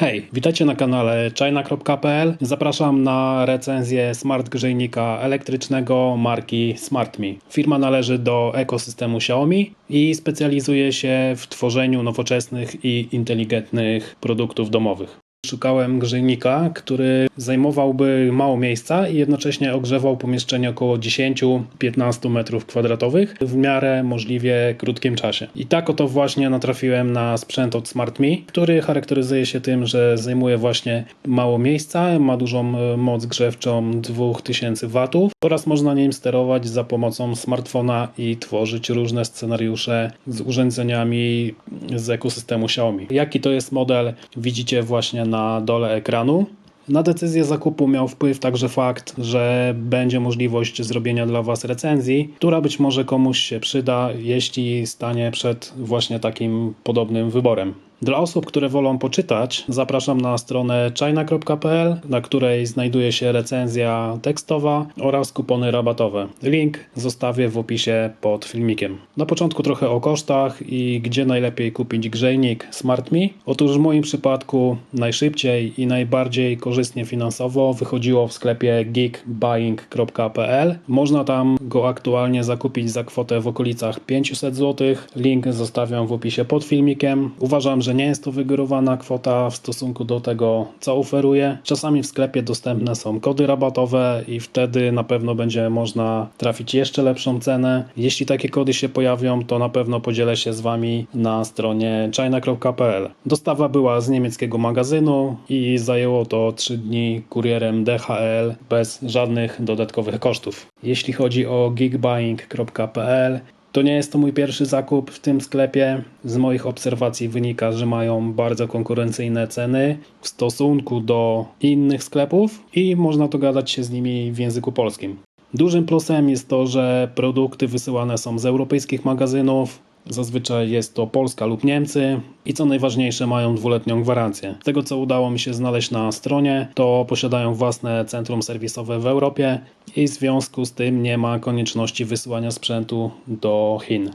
Hej, witajcie na kanale china.pl. Zapraszam na recenzję smart grzejnika elektrycznego marki SmartMe. Firma należy do ekosystemu Xiaomi i specjalizuje się w tworzeniu nowoczesnych i inteligentnych produktów domowych. Szukałem grzejnika, który zajmowałby mało miejsca i jednocześnie ogrzewał pomieszczenie około 10-15 metrów kwadratowych w miarę możliwie krótkim czasie. I tak oto właśnie natrafiłem na sprzęt od SmartMe, który charakteryzuje się tym, że zajmuje właśnie mało miejsca, ma dużą e, moc grzewczą 2000 W oraz można nim sterować za pomocą smartfona i tworzyć różne scenariusze z urządzeniami z ekosystemu Xiaomi. Jaki to jest model widzicie właśnie na dole ekranu. Na decyzję zakupu miał wpływ także fakt, że będzie możliwość zrobienia dla Was recenzji, która być może komuś się przyda, jeśli stanie przed właśnie takim podobnym wyborem. Dla osób, które wolą poczytać, zapraszam na stronę china.pl, na której znajduje się recenzja tekstowa oraz kupony rabatowe. Link zostawię w opisie pod filmikiem. Na początku trochę o kosztach i gdzie najlepiej kupić grzejnik SmartMe. Otóż w moim przypadku najszybciej i najbardziej korzystnie finansowo wychodziło w sklepie geekbuying.pl. Można tam go aktualnie zakupić za kwotę w okolicach 500 zł. Link zostawiam w opisie pod filmikiem. Uważam, że nie jest to wygórowana kwota w stosunku do tego, co oferuje. Czasami w sklepie dostępne są kody rabatowe i wtedy na pewno będzie można trafić jeszcze lepszą cenę. Jeśli takie kody się pojawią, to na pewno podzielę się z Wami na stronie china.pl. Dostawa była z niemieckiego magazynu i zajęło to 3 dni kurierem DHL bez żadnych dodatkowych kosztów. Jeśli chodzi o geekbuying.pl, to nie jest to mój pierwszy zakup w tym sklepie. Z moich obserwacji wynika, że mają bardzo konkurencyjne ceny w stosunku do innych sklepów i można to gadać się z nimi w języku polskim. Dużym plusem jest to, że produkty wysyłane są z europejskich magazynów, Zazwyczaj jest to Polska lub Niemcy i co najważniejsze mają dwuletnią gwarancję. Z tego co udało mi się znaleźć na stronie, to posiadają własne centrum serwisowe w Europie i w związku z tym nie ma konieczności wysyłania sprzętu do Chin.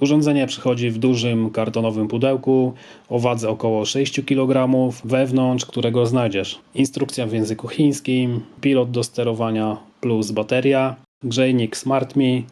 Urządzenie przychodzi w dużym kartonowym pudełku o wadze około 6 kg, wewnątrz którego znajdziesz instrukcja w języku chińskim, pilot do sterowania plus bateria, grzejnik SmartMe,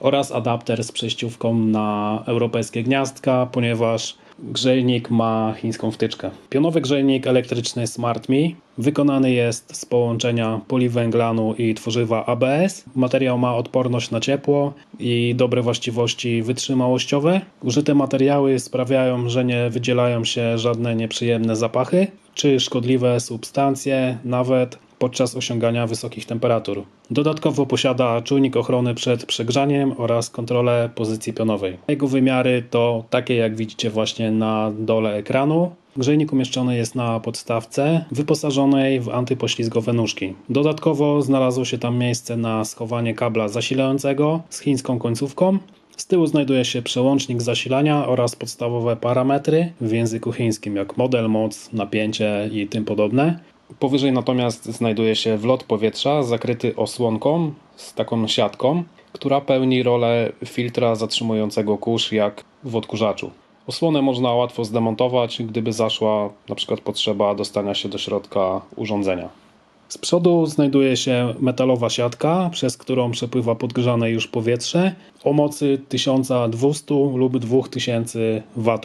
oraz adapter z przejściówką na europejskie gniazdka, ponieważ grzejnik ma chińską wtyczkę. Pionowy grzejnik elektryczny SmartMe wykonany jest z połączenia poliwęglanu i tworzywa ABS. Materiał ma odporność na ciepło i dobre właściwości wytrzymałościowe. Użyte materiały sprawiają, że nie wydzielają się żadne nieprzyjemne zapachy czy szkodliwe substancje, nawet podczas osiągania wysokich temperatur. Dodatkowo posiada czujnik ochrony przed przegrzaniem oraz kontrolę pozycji pionowej. Jego wymiary to takie jak widzicie właśnie na dole ekranu. Grzejnik umieszczony jest na podstawce wyposażonej w antypoślizgowe nóżki. Dodatkowo znalazło się tam miejsce na schowanie kabla zasilającego z chińską końcówką. Z tyłu znajduje się przełącznik zasilania oraz podstawowe parametry w języku chińskim, jak model, moc, napięcie i tym podobne. Powyżej natomiast znajduje się wlot powietrza zakryty osłonką z taką siatką, która pełni rolę filtra zatrzymującego kurz jak w odkurzaczu. Osłonę można łatwo zdemontować, gdyby zaszła na przykład potrzeba dostania się do środka urządzenia. Z przodu znajduje się metalowa siatka, przez którą przepływa podgrzane już powietrze o mocy 1200 lub 2000 W.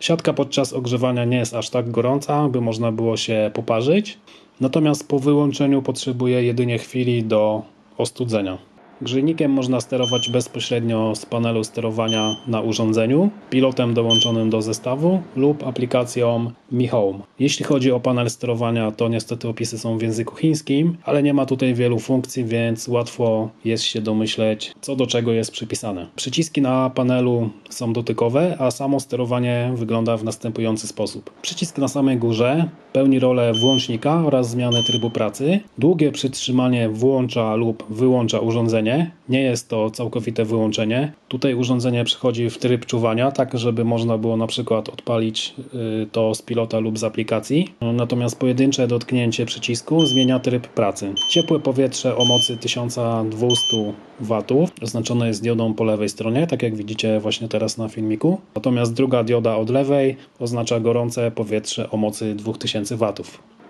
Siatka podczas ogrzewania nie jest aż tak gorąca, by można było się poparzyć, natomiast po wyłączeniu potrzebuje jedynie chwili do ostudzenia. Grzejnikiem można sterować bezpośrednio z panelu sterowania na urządzeniu, pilotem dołączonym do zestawu lub aplikacją Mi Home. Jeśli chodzi o panel sterowania, to niestety opisy są w języku chińskim, ale nie ma tutaj wielu funkcji, więc łatwo jest się domyśleć, co do czego jest przypisane. Przyciski na panelu są dotykowe, a samo sterowanie wygląda w następujący sposób. Przycisk na samej górze pełni rolę włącznika oraz zmiany trybu pracy. Długie przytrzymanie włącza lub wyłącza urządzenie wyłączenie. Nie jest to całkowite wyłączenie. Tutaj urządzenie przechodzi w tryb czuwania, tak żeby można było na przykład odpalić y, to z pilota lub z aplikacji. Natomiast pojedyncze dotknięcie przycisku zmienia tryb pracy. Ciepłe powietrze o mocy 1200 W oznaczone jest diodą po lewej stronie, tak jak widzicie właśnie teraz na filmiku. Natomiast druga dioda od lewej oznacza gorące powietrze o mocy 2000 W.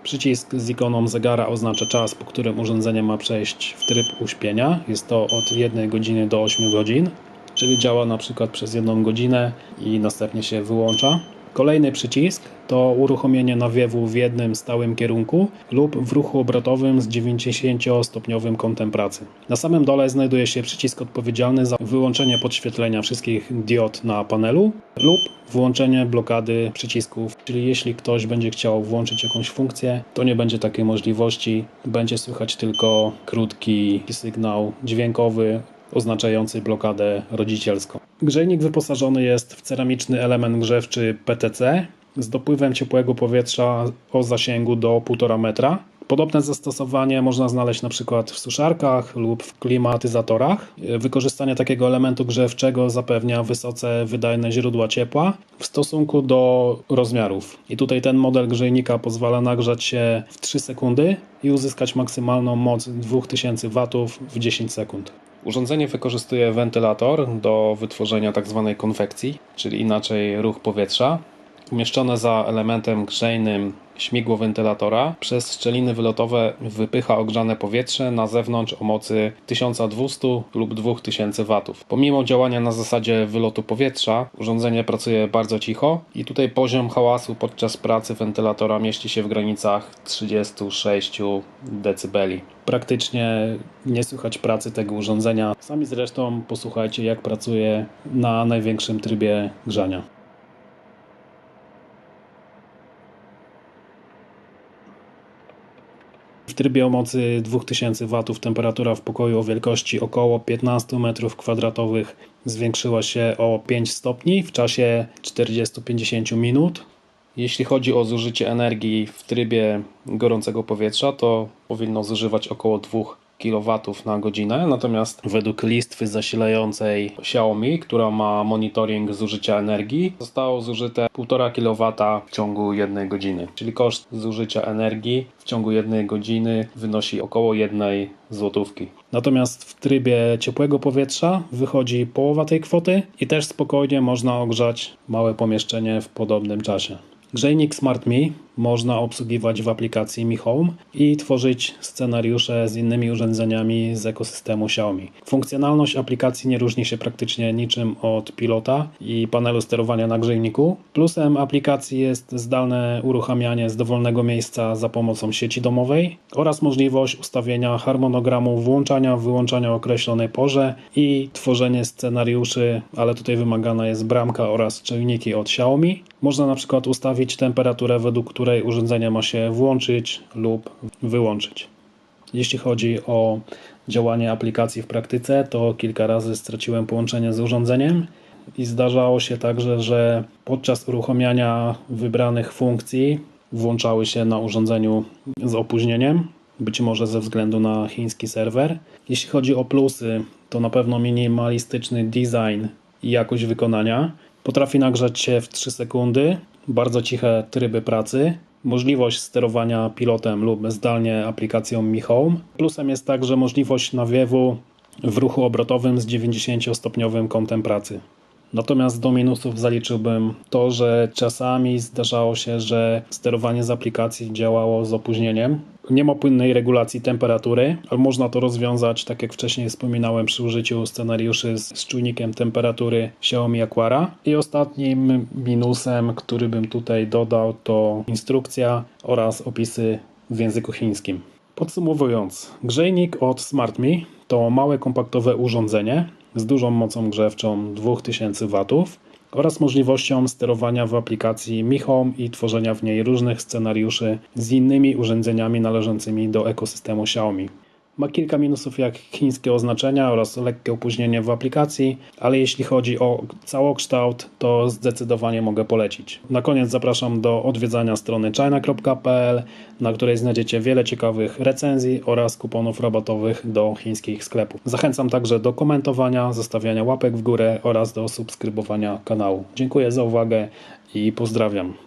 Przycisk z ikoną zegara oznacza czas, po którym urządzenie ma przejść w tryb uśpienia. Jest to od 1 godziny do 8 godzin, czyli działa na przykład przez 1 godzinę i następnie się wyłącza. Kolejny przycisk to uruchomienie nawiewu w jednym stałym kierunku lub w ruchu obrotowym z 90-stopniowym kątem pracy. Na samym dole znajduje się przycisk odpowiedzialny za wyłączenie podświetlenia wszystkich diod na panelu lub włączenie blokady przycisków, czyli jeśli ktoś będzie chciał włączyć jakąś funkcję, to nie będzie takiej możliwości, będzie słychać tylko krótki sygnał dźwiękowy oznaczający blokadę rodzicielską. Grzejnik wyposażony jest w ceramiczny element grzewczy PTC z dopływem ciepłego powietrza o zasięgu do 1,5 metra. Podobne zastosowanie można znaleźć na przykład w suszarkach lub w klimatyzatorach. Wykorzystanie takiego elementu grzewczego zapewnia wysoce wydajne źródła ciepła w stosunku do rozmiarów. I tutaj ten model grzejnika pozwala nagrzać się w 3 sekundy i uzyskać maksymalną moc 2000 W w 10 sekund. Urządzenie wykorzystuje wentylator do wytworzenia tzw. konwekcji, czyli inaczej ruch powietrza. Umieszczone za elementem grzejnym śmigło wentylatora przez szczeliny wylotowe wypycha ogrzane powietrze na zewnątrz o mocy 1200 lub 2000 W. Pomimo działania na zasadzie wylotu powietrza, urządzenie pracuje bardzo cicho i tutaj poziom hałasu podczas pracy wentylatora mieści się w granicach 36 dB. Praktycznie nie słychać pracy tego urządzenia. Sami zresztą posłuchajcie jak pracuje na największym trybie grzania. W trybie o mocy 2000 W temperatura w pokoju o wielkości około 15 m2 zwiększyła się o 5 stopni w czasie 40-50 minut. Jeśli chodzi o zużycie energii w trybie gorącego powietrza, to powinno zużywać około 2 kW na godzinę, natomiast według listwy zasilającej Xiaomi, która ma monitoring zużycia energii, zostało zużyte 1,5 kW w ciągu jednej godziny. Czyli koszt zużycia energii w ciągu jednej godziny wynosi około 1 złotówki. Natomiast w trybie ciepłego powietrza wychodzi połowa tej kwoty i też spokojnie można ogrzać małe pomieszczenie w podobnym czasie. Grzejnik SmartMe można obsługiwać w aplikacji Mi Home i tworzyć scenariusze z innymi urządzeniami z ekosystemu Xiaomi. Funkcjonalność aplikacji nie różni się praktycznie niczym od pilota i panelu sterowania na grzejniku. Plusem aplikacji jest zdalne uruchamianie z dowolnego miejsca za pomocą sieci domowej oraz możliwość ustawienia harmonogramu włączania, wyłączania o określonej porze i tworzenie scenariuszy, ale tutaj wymagana jest bramka oraz czujniki od Xiaomi. Można na przykład ustawić temperaturę, według której urządzenie ma się włączyć lub wyłączyć. Jeśli chodzi o działanie aplikacji w praktyce, to kilka razy straciłem połączenie z urządzeniem i zdarzało się także, że podczas uruchamiania wybranych funkcji włączały się na urządzeniu z opóźnieniem, być może ze względu na chiński serwer. Jeśli chodzi o plusy, to na pewno minimalistyczny design i jakość wykonania. Potrafi nagrzać się w 3 sekundy, bardzo ciche tryby pracy, możliwość sterowania pilotem lub zdalnie aplikacją Mi Home. Plusem jest także możliwość nawiewu w ruchu obrotowym z 90-stopniowym kątem pracy. Natomiast do minusów zaliczyłbym to, że czasami zdarzało się, że sterowanie z aplikacji działało z opóźnieniem. Nie ma płynnej regulacji temperatury, ale można to rozwiązać, tak jak wcześniej wspominałem, przy użyciu scenariuszy z, z czujnikiem temperatury Xiaomi Aquara. I ostatnim minusem, który bym tutaj dodał, to instrukcja oraz opisy w języku chińskim. Podsumowując, grzejnik od SmartMe to małe kompaktowe urządzenie z dużą mocą grzewczą 2000 W oraz możliwością sterowania w aplikacji Mi Home i tworzenia w niej różnych scenariuszy z innymi urządzeniami należącymi do ekosystemu Xiaomi. Ma kilka minusów jak chińskie oznaczenia oraz lekkie opóźnienie w aplikacji, ale jeśli chodzi o całokształt, to zdecydowanie mogę polecić. Na koniec zapraszam do odwiedzania strony china.pl, na której znajdziecie wiele ciekawych recenzji oraz kuponów rabatowych do chińskich sklepów. Zachęcam także do komentowania, zostawiania łapek w górę oraz do subskrybowania kanału. Dziękuję za uwagę i pozdrawiam.